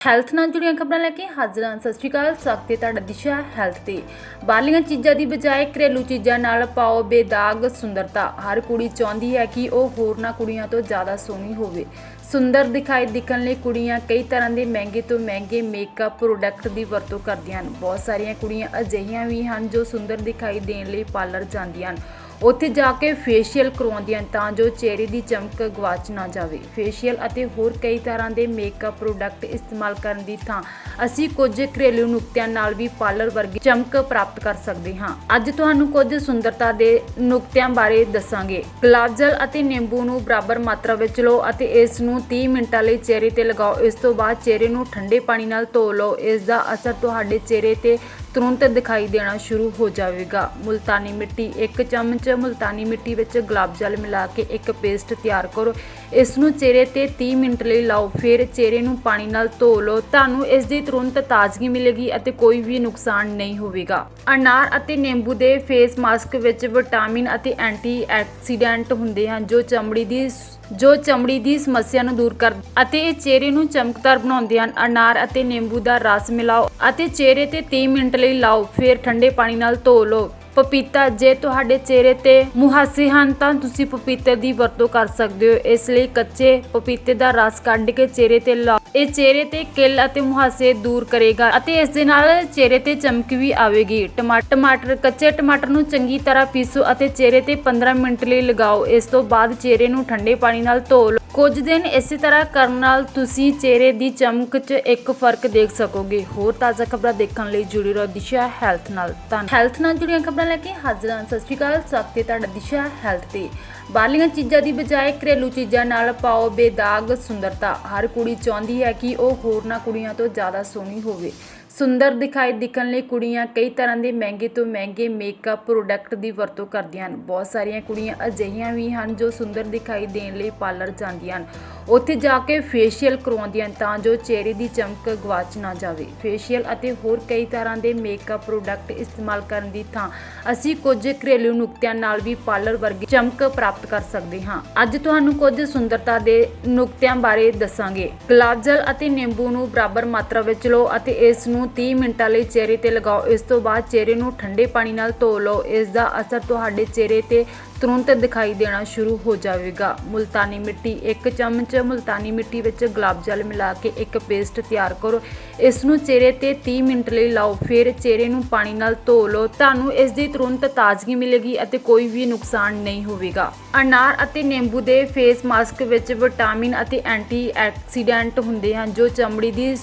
Health ਨਾਲ ਜੁੜੀਆਂ ਖਬਰਾਂ ਲੈ ਕੇ ਹਾਜ਼ਰ ਹਾਂ। ਸਤਿ ਸ਼੍ਰੀ ਅਕਾਲ, ਸਵਾਗਤ ਹੈ ਤੁਹਾਡਾ ਦਿਸ਼ਾ ਹੈਲਥ ਤੇ। ਬਾਹਰਲੀਆਂ ਚੀਜ਼ਾਂ ਦੀ ਬਜਾਏ ਘਰੇਲੂ ਚੀਜ਼ਾਂ ਨਾਲ ਪਾਓ ਬੇਦਾਗ, ਸੁੰਦਰਤਾ। ਹਰ ਕੁੜੀ ਚਾਹੁੰਦੀ ਹੈ ਕਿ ਉਹ ਹੋਰਨਾਂ ਕੁੜੀਆਂ ਤੋਂ ਜ਼ਿਆਦਾ ਸੋਹਣੀ ਹੋਵੇ। ਸੁੰਦਰ ਦਿਖਾਈ ਦਿਖਣ ਲਈ ਕੁੜੀਆਂ ਕਈ ਤਰ੍ਹਾਂ ਦੇ ਮਹਿੰਗੇ ਤੋਂ ਮਹਿੰਗੇ ਮੇਕਅਪ ਪ੍ਰੋਡਕਟ ਦੀ ਵਰਤੋਂ ਕਰਦੀਆਂ ਹਨ। ਬਹੁਤ ਸਾਰੀਆਂ ਕੁੜੀਆਂ ਅਜਿਹੀਆਂ ਵੀ ਹਨ ਜੋ ਸੁੰਦਰ ਦਿਖਾਈ ਦੇਣ ਲਈ ਪਾਰਲਰ ਜਾਂਦੀਆਂ ਹਨ। ਉੱਥੇ ਜਾ ਕੇ ਫੇਸ਼ੀਅਲ ਕਰਵਾਉਂਦੀਆਂ ਤਾਂ ਜੋ ਚਿਹਰੇ ਦੀ ਚਮਕ ਗਵਾਚ ਨਾ ਜਾਵੇ। ਫੇਸ਼ੀਅਲ ਅਤੇ ਹੋਰ ਕਈ ਤਰ੍ਹਾਂ ਦੇ ਮੇਕਅਪ ਪ੍ਰੋਡਕਟ ਇਸਤੇਮਾਲ ਕਰਨ ਦੀ ਥਾਂ ਅਸੀਂ ਕੁਝ ਘਰੇਲੂ ਨੁਕਤਿਆਂ ਨਾਲ ਵੀ ਪਾਰਲਰ ਵਰਗੀ ਚਮਕ ਪ੍ਰਾਪਤ ਕਰ ਸਕਦੇ ਹਾਂ। ਅੱਜ ਤੁਹਾਨੂੰ ਕੁਝ ਸੁੰਦਰਤਾ ਦੇ ਨੁਕਤਿਆਂ ਬਾਰੇ ਦੱਸਾਂਗੇ। ਗੁਲਾਬ ਜਲ ਅਤੇ ਨਿੰਬੂ ਨੂੰ ਬਰਾਬਰ ਮਾਤਰਾ ਵਿੱਚ ਲਓ ਅਤੇ ਇਸ ਨੂੰ 30 ਮਿੰਟਾਂ ਲਈ ਚਿਹਰੇ ਤੇ ਲਗਾਓ। ਇਸ ਤੋਂ ਬਾਅਦ ਚਿਹਰੇ ਨੂੰ ਠੰਡੇ ਪਾਣੀ ਨਾਲ ਧੋ ਲਓ। ਇਸ ਦਾ ਅਸਰ ਤੁਹਾਡੇ ਚਿਹਰੇ ਤੇ ਤੁਰੰਤ ਦਿਖਾਈ ਦੇਣਾ ਸ਼ੁਰੂ ਹੋ ਜਾਵੇਗਾ। ਮੁਲਤਾਨੀ ਮਿੱਟੀ, ਇੱਕ ਚਮਚ ਮੁਲਤਾਨੀ ਮਿੱਟੀ ਵਿੱਚ ਗੁਲਾਬ ਜਲ ਮਿਲਾ ਕੇ ਇੱਕ ਪੇਸਟ ਤਿਆਰ ਕਰੋ। ਇਸ ਨੂੰ ਚਿਹਰੇ ਤੇ 30 ਮਿੰਟ ਲਈ ਲਾਓ, ਫਿਰ ਚਿਹਰੇ ਨੂੰ ਪਾਣੀ ਨਾਲ ਧੋ ਲਓ। ਤੁਹਾਨੂੰ ਇਸ ਦੀ ਤੁਰੰਤ ਤਾਜ਼ਗੀ ਮਿਲੇਗੀ ਅਤੇ ਕੋਈ ਵੀ ਨੁਕਸਾਨ ਨਹੀਂ ਹੋਵੇਗਾ। ਅਨਾਰ ਅਤੇ ਨਿੰਬੂ ਦੇ ਫੇਸ ਮਾਸਕ ਵਿੱਚ ਵਿਟਾਮਿਨ ਅਤੇ ਐਂਟੀ ਐਕਸੀਡੈਂਟ ਹੁੰਦੇ ਹਨ, ਜੋ ਚਮੜੀ ਦੀ ਜੋ ਚਮੜੀ ਦੀ ਸਮੱਸਿਆ ਨੂੰ ਦੂਰ ਕਰ ਅਤੇ ਇਹ ਚਿਹਰੇ ਨੂੰ ਚਮਕਦਾਰ ਬਣਾਉਂਦੇ ਹਨ। ਅਨਾਰ ਅਤੇ ਨਿੰਬੂ ਦਾ ਰਸ ਮਿਲਾਓ ਅਤੇ ਚਿਹਰੇ ਤੇ 30 ਮਿੰਟ ਲਈ ਲਾਓ, ਫਿਰ ਠੰਡੇ ਪਾਣੀ ਨਾਲ ਧੋ ਲਓ। ਪਪੀਤਾ ਜੇ ਤੁਹਾਡੇ ਚਿਹਰੇ ਤੇ ਮੁਹਾਸੇ ਹਨ ਤਾਂ ਤੁਸੀਂ ਪਪੀਤੇ ਦੀ ਵਰਤੋਂ ਕਰ ਸਕਦੇ ਹੋ। ਇਸ ਲਈ ਕੱਚੇ ਪਪੀਤੇ ਦਾ ਰਸ ਕੱਢ ਕੇ ਚਿਹਰੇ ਤੇ ਲਾਓ ਇਹ ਚਿਹਰੇ ਤੇ ਕਿਲ ਅਤੇ ਮੁਹਾਸੇ ਦੂਰ ਕਰੇਗਾ ਅਤੇ ਇਸ ਦੇ ਨਾਲ ਚਿਹਰੇ ਤੇ ਚਮਕ ਵੀ ਆਵੇਗੀ। ਟਮਾ- ਟਮਾਟਰ ਕੱਚੇ ਟਮਾਟਰ ਨੂੰ ਚੰਗੀ ਤਰ੍ਹਾਂ ਪੀਸੋ ਅਤੇ ਚਿਹਰੇ ਤੇ 15 ਮਿੰਟ ਲਈ ਲਗਾਓ। ਇਸ ਤੋਂ ਬਾਅਦ ਚਿਹਰੇ ਨੂੰ ਠੰਡੇ ਪਾਣੀ ਨਾਲ ਧੋ ਕੁਝ ਦਿਨ ਇਸੇ ਤਰ੍ਹਾਂ ਕਰਨ ਨਾਲ ਤੁਸੀਂ ਚਿਹਰੇ ਦੀ ਚਮਕ 'ਚ ਇੱਕ ਫ਼ਰਕ ਦੇਖ ਸਕੋਗੇ। ਹੋਰ ਤਾਜ਼ਾ ਖਬਰਾਂ ਦੇਖਣ ਲਈ ਜੁੜੀ ਰਹੋ ਦਿਸ਼ਾ ਹੈਲਥ ਨਾਲ। ਤਾਂ ਹੈਲਥ ਨਾਲ ਜੁੜੀਆਂ ਖਬਰਾਂ ਲੈ ਕੇ ਹਾਜ਼ਰ ਹਾਂ। ਸਤਿ ਸ਼੍ਰੀ ਅਕਾਲ। ਸਵਾਗਤ ਹੈ ਤੁਹਾਡਾ ਦਿਸ਼ਾ ਹੈਲਥ ਤੇ। ਬਾਹਰਲੀਆਂ ਚੀਜ਼ਾਂ ਦੀ ਬਜਾਏ ਘਰੇਲੂ ਚੀਜ਼ਾਂ ਨਾਲ ਪਾਓ ਬੇਦਾਗ, ਸੁੰਦਰਤਾ। ਹਰ ਕੁੜੀ ਚਾਹੁੰਦੀ ਹੈ ਕਿ ਉਹ ਹੋਰਨਾਂ ਕੁੜੀਆਂ ਤੋਂ ਜ਼ਿਆਦਾ ਸੋਹਣੀ ਹੋਵੇ। ਸੁੰਦਰ ਦਿਖਾਈ ਦਿਖਣ ਲਈ ਕੁੜੀਆਂ ਕਈ ਤਰ੍ਹਾਂ ਦੇ ਮਹਿੰਗੇ ਤੋਂ ਮਹਿੰਗੇ ਮੇਕਅਪ ਪ੍ਰੋਡਕਟ ਦੀ ਵਰਤੋਂ ਕਰਦੀਆਂ ਹਨ। ਬਹੁਤ ਸਾਰੀਆਂ ਕੁੜੀਆਂ ਅਜਿਹੀਆਂ ਵੀ ਹਨ ਜੋ ਸੁੰਦਰ ਦਿਖਾਈ ਦੇਣ ਲਈ ਪਾਰਲਰ ਜਾਂਦੀਆਂ ਹਨ। ਉੱਥੇ ਜਾ ਕੇ ਫੇਸ਼ੀਅਲ ਕਰਵਾਉਂਦੀਆਂ ਹਨ ਤਾਂ ਜੋ ਚਿਹਰੇ ਦੀ ਚਮਕ ਗਵਾਚ ਨਾ ਜਾਵੇ। ਫੇਸ਼ੀਅਲ ਅਤੇ ਹੋਰ ਕਈ ਤਰ੍ਹਾਂ ਦੇ ਮੇਕਅਪ ਪ੍ਰੋਡਕਟ ਇਸਤੇਮਾਲ ਕਰਨ ਦੀ ਥਾਂ ਅਸੀਂ ਕੁਝ ਘਰੇਲੂ ਨੁਕਤਿਆਂ ਨਾਲ ਵੀ ਪਾਰਲਰ ਵਰਗੀ ਚਮਕ ਪ੍ਰਾਪਤ ਕਰ ਸਕਦੇ ਹਾਂ। ਅੱਜ ਤੁਹਾਨੂੰ ਕੁਝ ਸੁੰਦਰਤਾ ਦੇ ਨੁਕਤਿਆਂ ਬਾਰੇ ਦੱਸਾਂਗੇ। ਗੁਲਾਬ ਜਲ ਅਤੇ ਨਿੰਬੂ ਨੂੰ ਬਰਾਬਰ ਮਾਤਰਾ ਵਿੱਚ ਲਓ ਅਤੇ ਇਸ ਨੂੰ 30 ਮਿੰਟਾਂ ਲਈ ਚਿਹਰੇ ਤੇ ਲਗਾਓ। ਇਸ ਤੋਂ ਬਾਅਦ ਚਿਹਰੇ ਨੂੰ ਠੰਡੇ ਪਾਣੀ ਨਾਲ ਧੋ ਲਓ। ਇਸ ਦਾ ਅਸਰ ਤੁਹਾਡੇ ਚਿਹਰੇ ਤੇ ਤੁਰੰਤ ਦਿਖਾਈ ਦੇਣਾ ਸ਼ੁਰੂ ਹੋ ਜਾਵੇਗਾ। ਮੁਲਤਾਨੀ ਮਿੱਟੀ, ਇੱਕ ਚਮਚ ਮੁਲਤਾਨੀ ਮਿੱਟੀ ਵਿੱਚ ਗੁਲਾਬ ਜਲ ਮਿਲਾ ਕੇ ਇੱਕ ਪੇਸਟ ਤਿਆਰ ਕਰੋ। ਇਸ ਨੂੰ ਚਿਹਰੇ ਤੇ 30 ਮਿੰਟ ਲਈ ਲਾਓ। ਫਿਰ ਚਿਹਰੇ ਨੂੰ ਪਾਣੀ ਨਾਲ ਧੋ ਲਓ। ਤੁਹਾਨੂੰ ਇਸ ਦੀ ਤੁਰੰਤ ਤਾਜ਼ਗੀ ਮਿਲੇਗੀ ਅਤੇ ਕੋਈ ਵੀ ਨੁਕਸਾਨ ਨਹੀਂ ਹੋਵੇਗਾ। ਅਨਾਰ ਅਤੇ ਨਿੰਬੂ ਦੇ ਫੇਸ ਮਾਸਕ ਵਿੱਚ ਵਿਟਾਮਿਨ ਅਤੇ ਐਂਟੀ ਐਕਸੀਡੈਂਟ ਹੁੰਦੇ ਹਨ, ਜੋ ਚਮੜੀ ਦੀ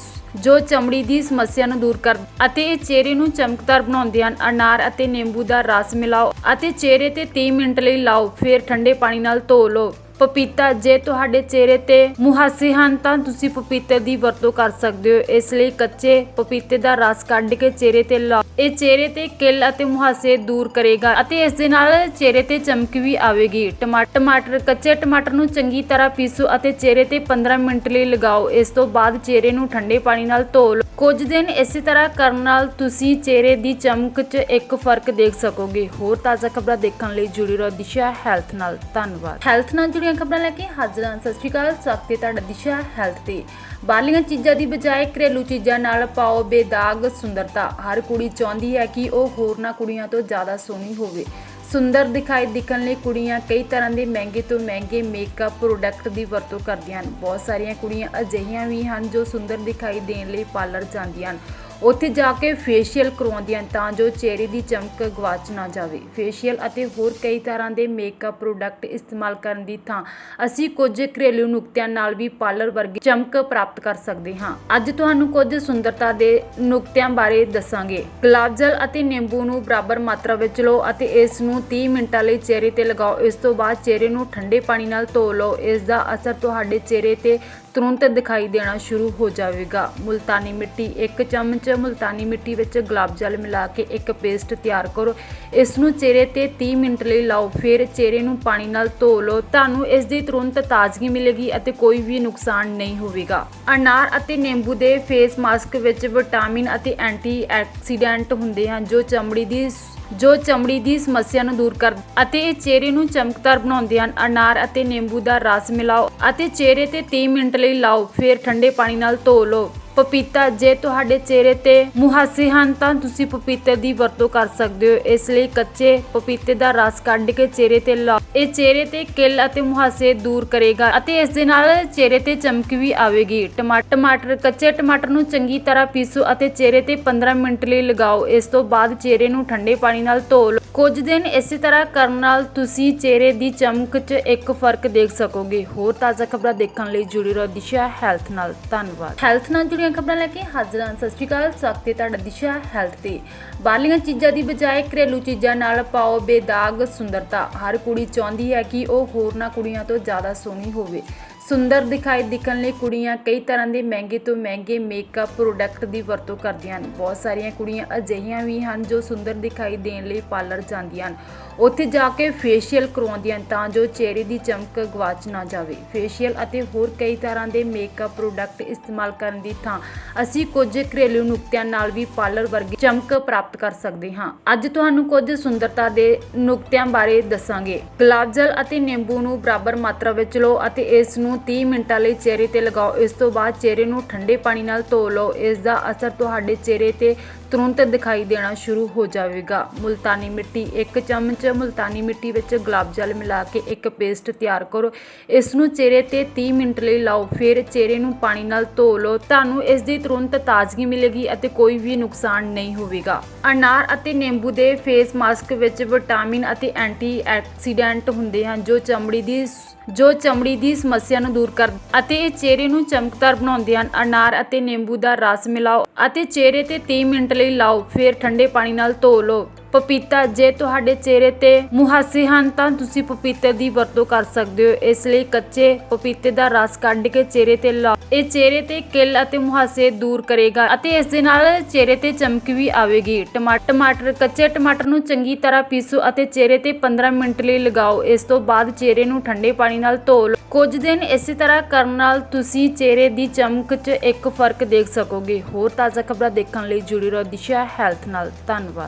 ਜੋ ਚਮੜੀ ਦੀ ਸਮੱਸਿਆ ਨੂੰ ਦੂਰ ਕਰ ਅਤੇ ਇਹ ਚਿਹਰੇ ਨੂੰ ਚਮਕਦਾਰ ਬਣਾਉਂਦੇ ਹਨ। ਅਨਾਰ ਅਤੇ ਨਿੰਬੂ ਦਾ ਰਸ ਮਿਲਾਓ ਅਤੇ ਚਿਹਰੇ ਤੇ 30 ਮਿੰਟ ਲਈ ਲਾਓ। ਫਿਰ ਠੰਡੇ ਪਾਣੀ ਨਾਲ ਧੋ ਲਓ। ਪਪੀਤਾ, ਜੇ ਤੁਹਾਡੇ ਚਿਹਰੇ ਤੇ ਮੁਹਾਸੇ ਹਨ, ਤਾਂ ਤੁਸੀਂ ਪਪੀਤੇ ਦੀ ਵਰਤੋਂ ਕਰ ਸਕਦੇ ਹੋ। ਇਸ ਲਈ ਕੱਚੇ ਪਪੀਤੇ ਦਾ ਰਸ ਕੱਢ ਕੇ ਚਿਹਰੇ ਤੇ ਲਾਓ। ਇਹ ਚਿਹਰੇ ਤੇ ਕਿਲ ਅਤੇ ਮੁਹਾਸੇ ਦੂਰ ਕਰੇਗਾ ਅਤੇ ਇਸ ਦੇ ਨਾਲ ਚਿਹਰੇ ਤੇ ਚਮਕ ਵੀ ਆਵੇਗੀ। ਟਮਾ- ਟਮਾਟਰ, ਕੱਚੇ ਟਮਾਟਰ ਨੂੰ ਚੰਗੀ ਤਰ੍ਹਾਂ ਪੀਸੋ ਅਤੇ ਚਿਹਰੇ ਤੇ 15 ਮਿੰਟ ਲਈ ਲਗਾਓ। ਇਸ ਤੋਂ ਬਾਅਦ ਚਿਹਰੇ ਨੂੰ ਠੰਡੇ ਪਾਣੀ ਨਾਲ ਧੋ ਲਓ। ਕੁਝ ਦਿਨ ਇਸੇ ਤਰ੍ਹਾਂ ਕਰਨ ਨਾਲ ਤੁਸੀਂ ਚਿਹਰੇ ਦੀ ਚਮਕ 'ਚ ਇੱਕ ਫ਼ਰਕ ਦੇਖ ਸਕੋਗੇ। ਹੋਰ ਤਾਜ਼ਾ ਖਬਰਾਂ ਦੇਖਣ ਲਈ ਜੁੜੀ ਰਹੋ ਦਿਸ਼ਾ ਹੈਲਥ ਨਾਲ। ਧੰਨਵਾਦ। ਹੈਲਥ ਨਾਲ ਜੁੜੀਆਂ ਖਬਰਾਂ ਲੈ ਕੇ ਹਾਜ਼ਰ ਹਾਂ। ਸਤਿ ਸ਼੍ਰੀ ਅਕਾਲ। ਸਵਾਗਤ ਹੈ ਤੁਹਾਡਾ ਦਿਸ਼ਾ ਹੈਲਥ ਤੇ। ਬਾਹਰਲੀਆਂ ਚੀਜ਼ਾਂ ਦੀ ਬਜਾਏ ਘਰੇਲੂ ਚੀਜ਼ਾਂ ਨਾਲ ਪਾਓ ਬੇਦਾਗ, ਸੁੰਦਰਤਾ। ਹਰ ਕੁੜੀ ਚਾਹੁੰਦੀ ਹੈ ਕਿ ਉਹ ਹੋਰਨਾਂ ਕੁੜੀਆਂ ਤੋਂ ਜ਼ਿਆਦਾ ਸੋਹਣੀ ਹੋਵੇ। ਸੁੰਦਰ ਦਿਖਾਈ ਦਿਖਣ ਲਈ ਕੁੜੀਆਂ ਕਈ ਤਰ੍ਹਾਂ ਦੇ ਮਹਿੰਗੇ ਤੋਂ ਮਹਿੰਗੇ ਮੇਕਅਪ ਪ੍ਰੋਡਕਟ ਦੀ ਵਰਤੋਂ ਕਰਦੀਆਂ ਹਨ। ਬਹੁਤ ਸਾਰੀਆਂ ਕੁੜੀਆਂ ਅਜਿਹੀਆਂ ਵੀ ਹਨ ਜੋ ਸੁੰਦਰ ਦਿਖਾਈ ਦੇਣ ਲਈ ਪਾਰਲਰ ਜਾਂਦੀਆਂ ਹਨ। ਉੱਥੇ ਜਾ ਕੇ ਫੇਸ਼ੀਅਲ ਕਰਵਾਉਂਦੀਆਂ ਹਨ ਤਾਂ ਜੋ ਚਿਹਰੇ ਦੀ ਚਮਕ ਗਵਾਚ ਨਾ ਜਾਵੇ। ਫੇਸ਼ੀਅਲ ਅਤੇ ਹੋਰ ਕਈ ਤਰ੍ਹਾਂ ਦੇ ਮੇਕਅਪ ਪ੍ਰੋਡਕਟ ਇਸਤੇਮਾਲ ਕਰਨ ਦੀ ਥਾਂ ਅਸੀਂ ਕੁਝ ਘਰੇਲੂ ਨੁਕਤਿਆਂ ਨਾਲ ਵੀ ਪਾਰਲਰ ਵਰਗੀ ਚਮਕ ਪ੍ਰਾਪਤ ਕਰ ਸਕਦੇ ਹਾਂ। ਅੱਜ ਤੁਹਾਨੂੰ ਕੁਝ ਸੁੰਦਰਤਾ ਦੇ ਨੁਕਤਿਆਂ ਬਾਰੇ ਦੱਸਾਂਗੇ। ਗੁਲਾਬ ਜਲ ਅਤੇ ਨਿੰਬੂ ਨੂੰ ਬਰਾਬਰ ਮਾਤਰਾ ਵਿੱਚ ਲਓ ਅਤੇ ਇਸ ਨੂੰ 30 ਮਿੰਟਾਂ ਲਈ ਚਿਹਰੇ ਤੇ ਲਗਾਓ। ਇਸ ਤੋਂ ਬਾਅਦ ਚਿਹਰੇ ਨੂੰ ਠੰਡੇ ਪਾਣੀ ਨਾਲ ਧੋ ਲਓ। ਇਸ ਦਾ ਅਸਰ ਤੁਹਾਡੇ ਚਿਹਰੇ ਤੇ ਤੁਰੰਤ ਦਿਖਾਈ ਦੇਣਾ ਸ਼ੁਰੂ ਹੋ ਜਾਵੇਗਾ। ਮੁਲਤਾਨੀ ਮਿੱਟੀ, ਇੱਕ ਚਮਚ ਮੁਲਤਾਨੀ ਮਿੱਟੀ ਵਿੱਚ ਗੁਲਾਬ ਜਲ ਮਿਲਾ ਕੇ ਇੱਕ ਪੇਸਟ ਤਿਆਰ ਕਰੋ। ਇਸ ਨੂੰ ਚਿਹਰੇ ਤੇ 30 ਮਿੰਟ ਲਈ ਲਾਓ, ਫਿਰ ਚਿਹਰੇ ਨੂੰ ਪਾਣੀ ਨਾਲ ਧੋ ਲਓ। ਤੁਹਾਨੂੰ ਇਸ ਦੀ ਤੁਰੰਤ ਤਾਜ਼ਗੀ ਮਿਲੇਗੀ ਅਤੇ ਕੋਈ ਵੀ ਨੁਕਸਾਨ ਨਹੀਂ ਹੋਵੇਗਾ। ਅਨਾਰ ਅਤੇ ਨਿੰਬੂ ਦੇ ਫੇਸ ਮਾਸਕ ਵਿੱਚ ਵਿਟਾਮਿਨ ਅਤੇ ਐਂਟੀ ਐਕਸੀਡੈਂਟ ਹੁੰਦੇ ਹਨ, ਜੋ ਚਮੜੀ ਦੀ ਜੋ ਚਮੜੀ ਦੀ ਸਮੱਸਿਆ ਨੂੰ ਦੂਰ ਕਰ ਅਤੇ ਇਹ ਚਿਹਰੇ ਨੂੰ ਚਮਕਦਾਰ ਬਣਾਉਂਦੇ ਹਨ, ਅਨਾਰ ਅਤੇ ਨਿੰਬੂ ਦਾ ਰਸ ਮਿਲਾਓ ਅਤੇ ਚਿਹਰੇ ਤੇ 30 ਮਿੰਟ ਲਈ ਲਾਓ, ਫਿਰ ਠੰਡੇ ਪਾਣੀ ਨਾਲ ਧੋ ਲਓ। ਪਪੀਤਾ ਜੇ ਤੁਹਾਡੇ ਚਿਹਰੇ ਤੇ ਮੁਹਾਸੇ ਹਨ ਤਾਂ ਤੁਸੀਂ ਪਪੀਤੇ ਦੀ ਵਰਤੋਂ ਕਰ ਸਕਦੇ ਹੋ। ਇਸ ਲਈ ਕੱਚੇ ਪਪੀਤੇ ਦਾ ਰਸ ਕੱਢ ਕੇ ਚਿਹਰੇ ਤੇ ਲਾਓ ਇਹ ਚਿਹਰੇ ਤੇ ਕਿੱਲ ਅਤੇ ਮੁਹਾਸੇ ਦੂਰ ਕਰੇਗਾ ਅਤੇ ਇਸ ਦੇ ਨਾਲ ਚਿਹਰੇ ਤੇ ਚਮਕ ਵੀ ਆਵੇਗੀ। ਟਮਾਟਰ ਕੱਚੇ ਟਮਾਟਰ ਨੂੰ ਚੰਗੀ ਤਰ੍ਹਾਂ ਪੀਸੋ ਅਤੇ ਚਿਹਰੇ ਤੇ 15 ਮਿੰਟ ਲਈ ਲਗਾਓ। ਇਸ ਤੋਂ ਬਾਅਦ ਚਿਹਰੇ ਨੂੰ ਠੰਡੇ ਪਾਣੀ ਨਾਲ ਧੋ ਲਓ। ਕੁਝ ਦਿਨ ਇਸੇ ਤਰ੍ਹਾਂ ਕਰਨ ਨਾਲ ਤੁਸੀਂ ਚਿਹਰੇ ਦੀ ਚਮਕ 'ਚ ਇੱਕ ਫ਼ਰਕ ਦੇਖ ਸਕੋਗੇ। ਹੋਰ ਤਾਜ਼ਾ ਖਬਰਾਂ ਦੇਖਣ ਲਈ ਜੁੜੀ ਰਹੋ ਦਿਸ਼ਾ ਹੈਲਥ ਨਾਲ। ਧੰਨਵਾਦ। ਹੈਲਥ ਨਾਲ ਜੁੜੀ ਜੁੜੀਆਂ ਖਬਰਾਂ ਲੈ ਕੇ ਹਾਜ਼ਰ ਹਾਂ। ਸਤਿ ਸ਼੍ਰੀ ਅਕਾਲ, ਸਵਾਗਤ ਹੈ ਤੁਹਾਡਾ ਦਿਸ਼ਾ ਹੈਲਥ ਤੇ। ਬਾਹਰਲੀਆਂ ਚੀਜ਼ਾਂ ਦੀ ਬਜਾਏ ਘਰੇਲੂ ਚੀਜ਼ਾਂ ਨਾਲ ਪਾਓ ਬੇਦਾਗ ਸੁੰਦਰਤਾ। ਹਰ ਕੁੜੀ ਚਾਹੁੰਦੀ ਹੈ ਕਿ ਉਹ ਹੋਰਨਾਂ ਕੁੜੀਆਂ ਤੋਂ ਜ਼ਿਆਦਾ ਸੋਹਣੀ ਹੋਵੇ। ਸੁੰਦਰ ਦਿਖਾਈ ਦਿਖਣ ਲਈ ਕੁੜੀਆਂ ਕਈ ਤਰ੍ਹਾਂ ਦੇ ਮਹਿੰਗੇ ਤੋਂ ਮਹਿੰਗੇ ਮੇਕਅਪ ਪ੍ਰੋਡਕਟ ਦੀ ਵਰਤੋਂ ਕਰਦੀਆਂ ਹਨ। ਬਹੁਤ ਸਾਰੀਆਂ ਕੁੜੀਆਂ ਅਜਿਹੀਆਂ ਵੀ ਹਨ ਜੋ ਸੁੰਦਰ ਦਿਖਾਈ ਦੇਣ ਲਈ ਪਾਰਲਰ ਜਾਂਦੀਆਂ ਹਨ। ਉੱਥੇ ਜਾ ਕੇ ਫੇਸ਼ੀਅਲ ਕਰਵਾਉਂਦੀਆਂ ਹਨ ਤਾਂ ਜੋ ਚਿਹਰੇ ਦੀ ਚਮਕ ਗਵਾਚ ਨਾ ਜਾਵੇ। ਫੇਸ਼ੀਅਲ ਅਤੇ ਹੋਰ ਕਈ ਤਰ੍ਹਾਂ ਦੇ ਮੇਕਅਪ ਪ੍ਰੋਡਕਟ ਇਸਤੇਮਾਲ ਕਰਨ ਦੀ ਥਾਂ ਅਸੀਂ ਕੁਝ ਘਰੇਲੂ ਨੁਕਤਿਆਂ ਨਾਲ ਵੀ ਪਾਰਲਰ ਵਰਗੀ ਚਮਕ ਪ੍ਰਾਪਤ ਕਰ ਸਕਦੇ ਹਾਂ। ਅੱਜ ਤੁਹਾਨੂੰ ਕੁਝ ਸੁੰਦਰਤਾ ਦੇ ਨੁਕਤਿਆਂ ਬਾਰੇ ਦੱਸਾਂਗੇ। ਗੁਲਾਬ ਜਲ ਅਤੇ ਨਿੰਬੂ ਨੂੰ ਬਰਾਬਰ ਮਾਤਰਾ ਵਿੱਚ ਲਓ ਅਤੇ ਇਸ ਨੂੰ 30 ਮਿੰਟਾਂ ਲਈ ਚਿਹਰੇ ਤੇ ਲਗਾਓ। ਇਸ ਤੋਂ ਬਾਅਦ ਚਿਹਰੇ ਨੂੰ ਠੰਡੇ ਪਾਣੀ ਨਾਲ ਧੋ ਲਓ। ਇਸ ਦਾ ਅਸਰ ਤੁਹਾਡੇ ਚਿਹਰੇ ਤੇ ਤੁਰੰਤ ਦਿਖਾਈ ਦੇਣਾ ਸ਼ੁਰੂ ਹੋ ਜਾਵੇਗਾ। ਮੁਲਤਾਨੀ ਮਿੱਟੀ, ਇੱਕ ਚਮਚ ਮੁਲਤਾਨੀ ਮਿੱਟੀ ਵਿੱਚ ਗੁਲਾਬ ਜਲ ਮਿਲਾ ਕੇ ਇੱਕ ਪੇਸਟ ਤਿਆਰ ਕਰੋ। ਇਸ ਨੂੰ ਚਿਹਰੇ ਤੇ 30 ਮਿੰਟ ਲਈ ਲਾਓ, ਫਿਰ ਚਿਹਰੇ ਨੂੰ ਪਾਣੀ ਨਾਲ ਧੋ ਲਓ। ਤੁਹਾਨੂੰ ਇਸ ਦੀ ਤੁਰੰਤ ਤਾਜ਼ਗੀ ਮਿਲੇਗੀ ਅਤੇ ਕੋਈ ਵੀ ਨੁਕਸਾਨ ਨਹੀਂ ਹੋਵੇਗਾ। ਅਨਾਰ ਅਤੇ ਨਿੰਬੂ ਦੇ ਫੇਸ ਮਾਸਕ ਵਿੱਚ ਵਿਟਾਮਿਨ ਅਤੇ ਐਂਟੀ ਐਕਸੀਡੈਂਟ ਹੁੰਦੇ ਹਨ ਜੋ ਚਮੜੀ ਦੀ ਜੋ ਚਮੜੀ ਦੀ ਸਮੱਸਿਆ ਨੂੰ ਦੂਰ ਕਰ ਅਤੇ ਇਹ ਚਿਹਰੇ ਨੂੰ ਚਮਕਦਾਰ ਬਣਾਉਂਦੇ ਹਨ। ਅਨਾਰ ਅਤੇ ਨਿੰਬੂ ਦਾ ਰਸ ਮਿਲਾਓ ਅਤੇ ਚਿਹਰੇ ਤੇ 30 ਮਿੰਟ ਲਈ ਲਾਓ। ਫਿਰ ਠੰਡੇ ਪਾਣੀ ਨਾਲ ਧੋ ਲਓ। ਪਪੀਤਾ, ਜੇ ਤੁਹਾਡੇ ਚਿਹਰੇ ਤੇ ਮੁਹਾਸੇ ਹਨ, ਤਾਂ ਤੁਸੀਂ ਪਪੀਤੇ ਦੀ ਵਰਤੋਂ ਕਰ ਸਕਦੇ ਹੋ। ਇਸ ਲਈ ਕੱਚੇ ਪਪੀਤੇ ਦਾ ਰਸ ਕੱਢ ਕੇ ਚਿਹਰੇ ਤੇ ਲਾਓ। ਇਹ ਚਿਹਰੇ ਤੇ ਕਿਲ ਅਤੇ ਮੁਹਾਸੇ ਦੂਰ ਕਰੇਗਾ ਅਤੇ ਇਸ ਦੇ ਨਾਲ ਚਿਹਰੇ ਤੇ ਚਮਕ ਵੀ ਆਵੇਗੀ। ਟਮਾ- ਟਮਾਟਰ, ਕੱਚੇ ਟਮਾਟਰ ਨੂੰ ਚੰਗੀ ਤਰ੍ਹਾਂ ਪੀਸੋ ਅਤੇ ਚਿਹਰੇ ਤੇ 15 ਮਿੰਟ ਲਈ ਲਗਾਓ। ਇਸ ਤੋਂ ਬਾਅਦ ਚਿਹਰੇ ਨੂੰ ਠੰਡੇ ਪਾਣੀ ਪਾਣੀ ਨਾਲ ਧੋ ਲਓ। ਕੁਝ ਦਿਨ ਇਸੇ ਤਰ੍ਹਾਂ ਕਰਨ ਨਾਲ ਤੁਸੀਂ ਚਿਹਰੇ ਦੀ ਚਮਕ 'ਚ ਇੱਕ ਫ਼ਰਕ ਦੇਖ ਸਕੋਗੇ। ਹੋਰ ਤਾਜ਼ਾ ਖਬਰਾਂ ਦੇਖਣ ਲਈ ਜੁੜੀ ਰਹੋ ਦਿਸ਼ਾ ਹੈਲਥ ਨਾਲ। ਧੰਨਵਾਦ।